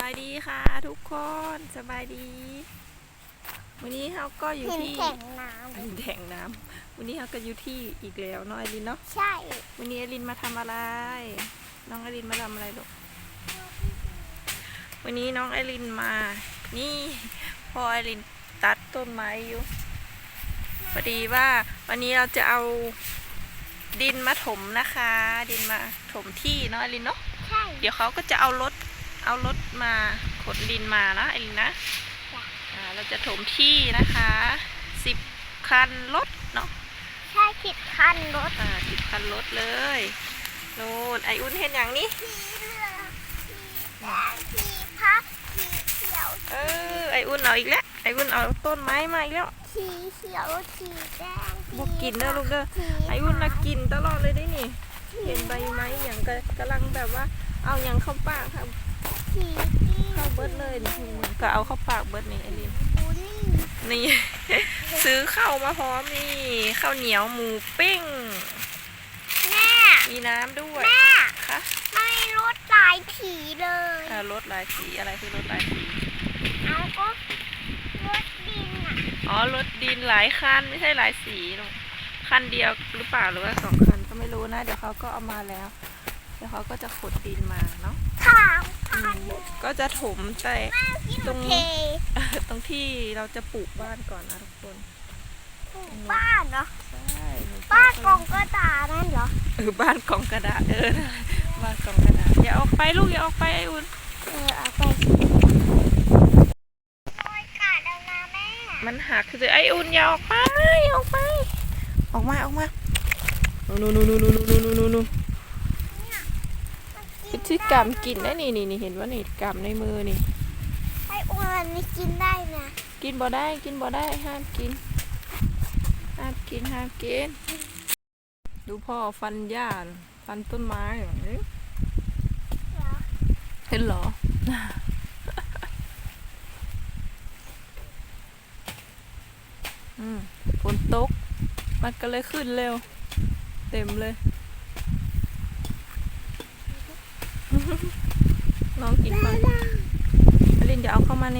บายดีค่ะ ทุกคนสบายดี วันนี้เขาก็อยู่เห็นที่แข่งน้เป็นแข่งน้ำวันนี้เขาก็อยู่ที่อีกแล้วเน้องไอรินเนาะำใช่ วันนี้ไอรินมาทำอะไร น้องไอรินมาทำอะไรลูกวันนี้น้องไอรินมา นี่พอไอรินตัดต้นไม้อยู่พอดีว่า วันนี้เราจะเอาดินมาถมนะคะ ดินมาถมที่เนาะไอรินเนาะใช่เดี๋ยวเขาก็จะเอารถ เอารถมาขนดินมานะไอ้ลินนะจ้ะอ่าเราจะถมที่นะคะสิบคันรถเนาะใช่ผิดคันรถอ่าสิบคันรถเลยโน่นไออุ่นเห็นอย่างนี้สีเหลืองสีแดงสีพับสีเขียวเออไออุ่นเอาอีกแล้วไออุ่นเอาต้นไม้มาอีกแล้วสีเขียวสีแดงสีบอกกินเด้อลูกเด้อสีไออุ่นน่ะขาวกินตลอดเลยได้นี่ เห็นใบไม้อย่างกกำลังแบบว่า เอาอย่างเข้าปากค่ะ สีกี้เข้าเบิดเลยนี่ก็เอาเข้าปากเบิดนี่ไอลินบุรี่นี่ ซื้อข้าวมาพร้อมนี่ข้าวเหนียวหมูปิ้ง แม่มีน้ำด้วยแม่ค่ะไม่รถหลายผีเลยอ่ารถลายสีอะไรคือรถลายสีเอาก็รถดินอะอ๋อรถดินหลายคันไม่ใช่หลายสีหรอกคันเดียวหรือเปล่าหรือว่าสองคันก็ไม่รู้นะ เดี๋ยวเขาก็เอามาแล้ว เดี๋ยวเขาก็จะขนดินมาเนาะถามอืคันม ก็จะถมแต่ที่ตรงเทตรงที่เราจะปลูกบ้านก่อนนะทุกคนบ้านเหรอใช่หนูจะบ้านกองกระดาษนั่นเหรอเออบ้านกล่องกระดาษเออบ้านกล่องกระดาษอย่าออกไปลูกอย่าออกไปไออุ่นเออเอาไปโอ้ยกาดแล้วนะแม่มันหักคือไออุ่นอย่าออกไปออกไป ออกมาออกมานู่นนู่นนู่นนู่นนู่นนู่นนู่นนู่นพิธี กรรมกินได้นี่นี่นี่เห็นว่านี่กรรมในมือนี่ ไอ้อ้วนนี่กินได้นะ กินบ่ได้กินบ่ได้ห้ามกิน ห้ามกินห้ามกิน ดูพ่อฟันหญ้าน่ะฟันต้นไม้เหรอเอ๊ะเหรอเห็นเหรออืมฝนตก มันก็เลยขึ้นเร็ว เต็มเลย น้องกินฟันอลินจะเอาเข้ามาใน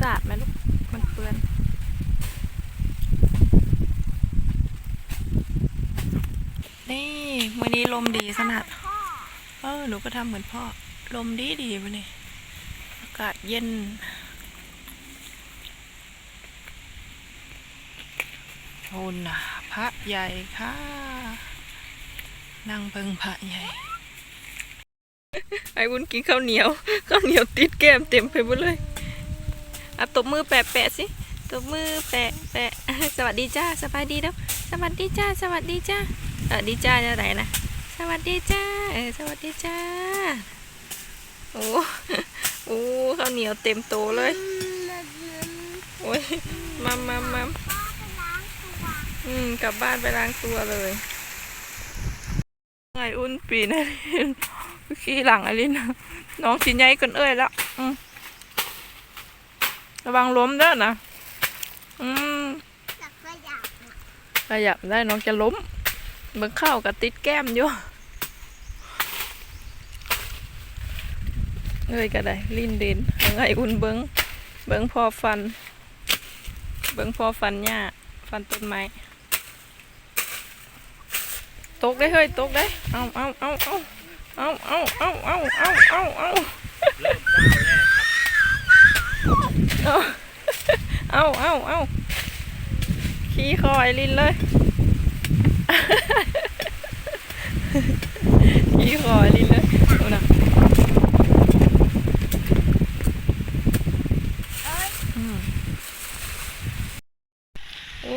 สาดไหมลูก มันเปื้อนนี่วันนี้ลมดีขนาดเออหนูก็ทำเหมือนพ่อ ลมดีดีวันนี้อากาศเย็นโอนพระใหญ่ค่ะ นั่งเบิงพระใหญ่ ไอ้วุ้นกินข้าวเหนียวข้าวเหนียวติดแก้มเต็มไปหมดเลยอะตบมือแปะแปะสิตบมือแปะแปะสวัสดีจ้าสบายดีแล้วสวัสดีจ้าสวัสดีจ้าเออดีจ้าจะไหนนะสวัสดีจ้าเออสวัสดีจ้าโอ้โอ้ข้าวเหนียวเต็มโตเลยโอ้ยมัมมัมมัมพ่อไปล้าอืมกลับบ้านไปล้างตัวเลยไงอุ่นปีนะ ขี่หลังอลินน้องสิใหญ่กันเอ้ยแล้วระวังล้มเด้อนะอืมจักรยานน่ะขยับได้น้องจะล้มเบิ่งเข้ากับติดแก้มอยู่เอ้ยก็ได้ลิ้นดินยังไงอุ่นเบิงเบิงพอฟัน เบิงพอฟันหญ้าฟันต้นไม้ตกได้เฮ้ยตกได้เอาเอาเอาเอา เอาเอาเอาเอาเอาเอาเอาเริ่มก้าวแรกครับเอาเอาเอาขี้คอยลินเลยขี้คอยลินเลยดูนะ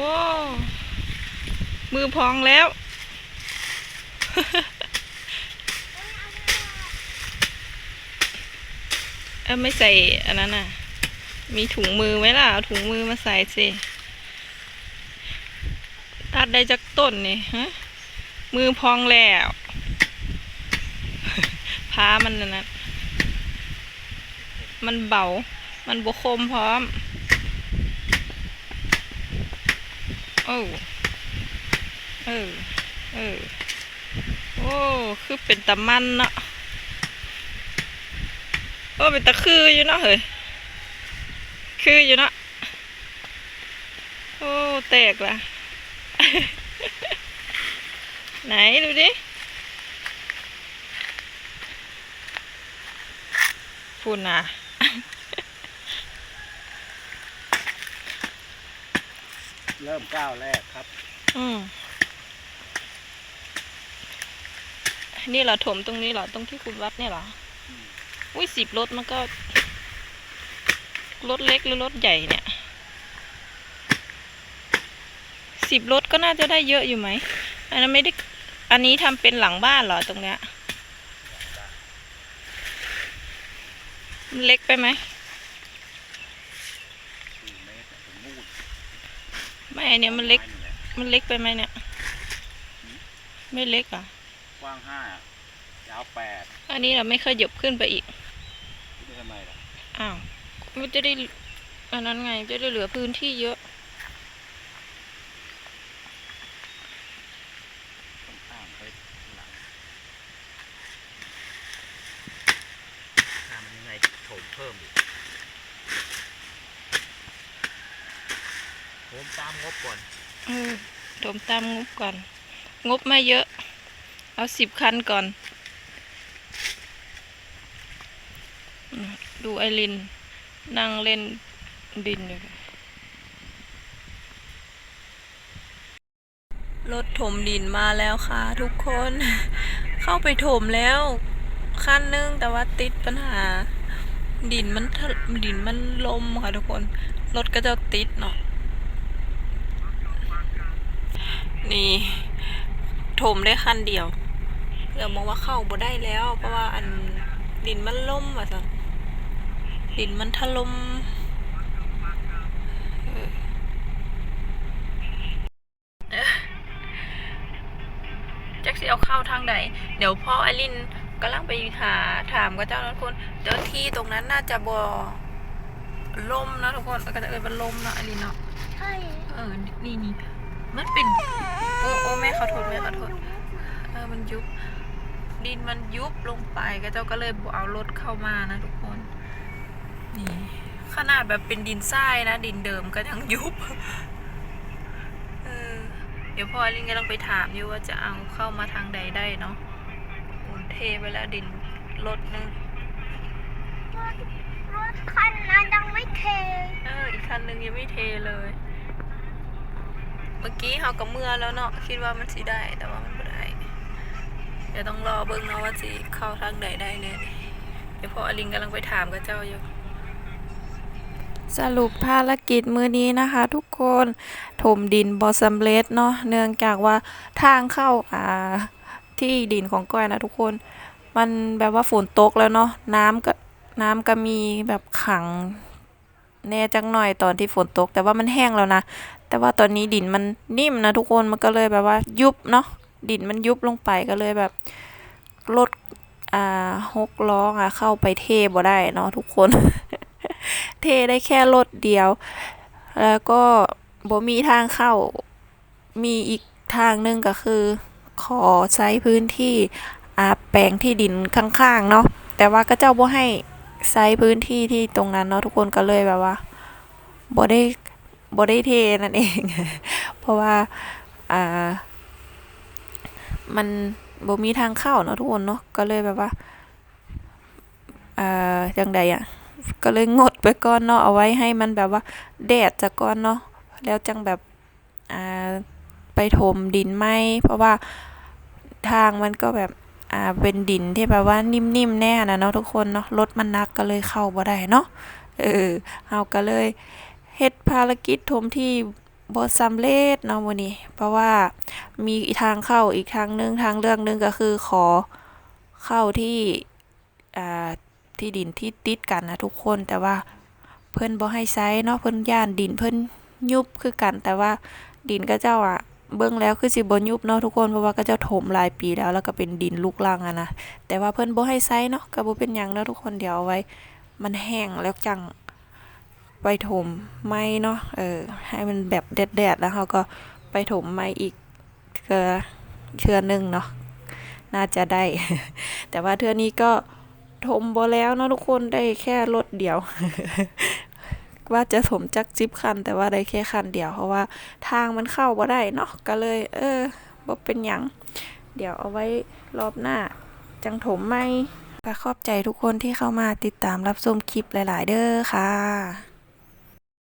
ว้ามือพองแล้ว เออไม่ใส่อันนั้นน่ะ มีถุงมือไหมล่ะ เอาถุงมือมาใส่สิตัดได้จากต้นนี่ฮะ มือพองแล้วพามันนะนะมันเบา มันบวคมพร้อม โอ้เออ เออ โอ้ คือเป็นตะมันเนาะ โอ้เป็นตะคืออยู่เนาะเฮ้ยคืออยู่เนาะโอ้แตกละไหนดูดิพูดนะเริ่มก้าวแรกครับ อืมนี่เหรอถมตรงนี้เหรอ ตรงที่คุณวัดเนี่ยเหรอ อุ้ยสิบรถมันก็ รถเล็กหรือรถใหญ่เนี่ยสิบรถก็น่าจะได้เยอะอยู่ไหม อันนั้นไม่ได้ อันนี้ทำเป็นหลังบ้านเหรอตรงเนี้ยมันเล็กไปไหมสี่เมตรถึงนู่นไม่อันเนี้ยมันเล็กไนี่แหละมันเล็กไปไหมเนี่ย ไม่เล็กอะกว้างห้ายาวแปดอันนี้เราไม่ขยับขึ้นไปอีก คิดได้ทำไมล่ะ อ้าว มันจะได้ อันนั้นไง จะได้เหลือพื้นที่เยอะต้องข้ามไปหลังทำยังไงโถมเพิ่มอีกโถมตามงบก่อนเออถมตามงบก่อน งบไม่เยอะ เอาสิบคันก่อนอืม ดูไอริน นั่งเล่นดินอยู่รถถมดินมาแล้วค่ะทุกคน เข้าไปถมแล้วคันนึงแต่ว่าติดปัญหา ดินมันดินมันลมค่ะทุกคน รถก็จะติดเนาะนี่ถมได้คันเดียวเดี๋ยวมองว่าเข้าบ่ได้แล้ว เพราะว่าอันดินมันล่มอะสัน ดินมันถล่มเออเอ๊ะแจ็คสิเอาเข้าทางใดเดี๋ยวพ่อไอรินกำลังไปหาถามกับเจ้าทุกคนเดี๋ยวที่ตรงนั้นน่าจะบ่ล่มนะทุกคนก็จะเอ่ยเป็นล่มเนาะไอรินเนาะใช่เออ นี่นี่มันเป็น โอ้โอ้แม่ขอโทษแม่ขอโทษเออมันยุบ ดินมันยุบลงไปก็เจ้าก็เลยบ่เอารถเข้ามานะทุกคน นี่ขนาดแบบเป็นดินทรายนะ ดินเดิมก็ยังยุบเออเดี๋ยวพ่อลินกำลังไปถามอยู่ว่าจะเอาเข้ามาทางใดได้เนาะโอนเทไปแล้วดินรถนึงรถรถคันนั้นยังไม่เท เออ อีกคันหนึ่งยังไม่เทเลย เมื่อกี้เขาก็เมื่อแล้วเนาะคิดว่ามันสิได้แต่ว่ามันไม่ได้ เดี๋ยวต้องรอเบิ่งเนาะว่าสิเข้าทางใดได้เนี่ยเดี๋ยวพออลินกำลังไปถามกับเจ้าอยู่ สรุปภารกิจมือนี้นะคะ ทุกคนถมดินบอสำเร็จเนาะเนื่องจากว่าทางเข้าอ่าที่ดินของก้อยนะทุกคน มันแบบว่าฝนตกแล้วเนาะน้ำก็น้ำก็มีแบบขังแน่จังหน่อยตอนที่ฝนตก แต่ว่ามันแห้งแล้วนะ แต่ว่าตอนนี้ดินมันนิ่มนะทุกคนมันก็เลยแบบว่ายุบเนาะดินมันยุบลงไปก็เลยแบบรถอ่าหกล้ออะเข้าไปเทบ่ได้เนาะทุกคน เทได้แค่รถเดียว แล้วก็บ่มีทางเข้า มีอีกทางหนึงก็คือ ขอใช้พื้นที่อาแปลงที่ดินข้างๆเนาะ แต่ว่าก็เจ้าบ่ให้ไซส์พื้นที่ที่ตรงนั้นเนาะทุกคนก็เลยแบบว่าบ่ได้บ่ได้เทนั่นเอง เพราะว่าอ่ามันบ่มีทางเข้าเนาะทุกคนเนาะก็เลยแบบว่าอ่าจังใดอะ ก็เลยงดไปก่อนเนาะเอาไว้ให้มันแบบว่าแดดจะก่อนเนาะแล้วจังแบบอ่าไปถมดินไหมเพราะว่าทางมันก็แบบอ่าเป็นดินที่แบบว่านิ่มๆแน่นะเนาะทุกคนเนาะรถมันนักก็เลยเข้าบ่ได้เนาะเออเฮาก็เลยเฮ็ดภารกิจถมที่บ่สำเร็จเนาะมื้อนี้ เพราะว่ามีทางเข้าอีกทางนึงทางเลือกนึงก็คือขอเข้าที่อ่า ที่ดินที่ติดกันนะทุกคนแต่ว่าเพิ่นบ่ให้ใช้เนาะเพิ่นย่านดินเพิ่นยุบคือกัน แต่ว่าดินก็เจ้าอะเบิ่งแล้วคือสิบ่ยุบเนาะทุกคนเพราะว่าก็เจะถมหลายปีแล้ว แล้วก็เป็นดินลูกรังอะนะแต่ว่าเพิ่นบ่ให้ใช้เนาะก็บ่เป็นหยังเนาะทุกคนเดี๋ยวเอาไว้ มันแห้งแล้วจังไปถมไม้เนาะเออให้มันแบบแดดๆแล้วเขาก็ไปถมไม้อีกเทือเทือนึงเนาะน่าจะได้ แต่ว่าเทื่อนี้ก็ ถมบ่แล้วเนาะทุกคนได้แค่รถเดียว ว่าจะถมจักจิบคัน แต่ว่าได้แค่คันเดียวเพราะว่าทางมันเข้าบ่ได้เนาะก็เลย เออบ่เป็นหยังเดี๋ยวเอาไว้รอบหน้า จังถมไหมก็ขอบใจทุกคนที่เข้ามาติดตามรับชมคลิปหลาย ๆ เด้อค่ะ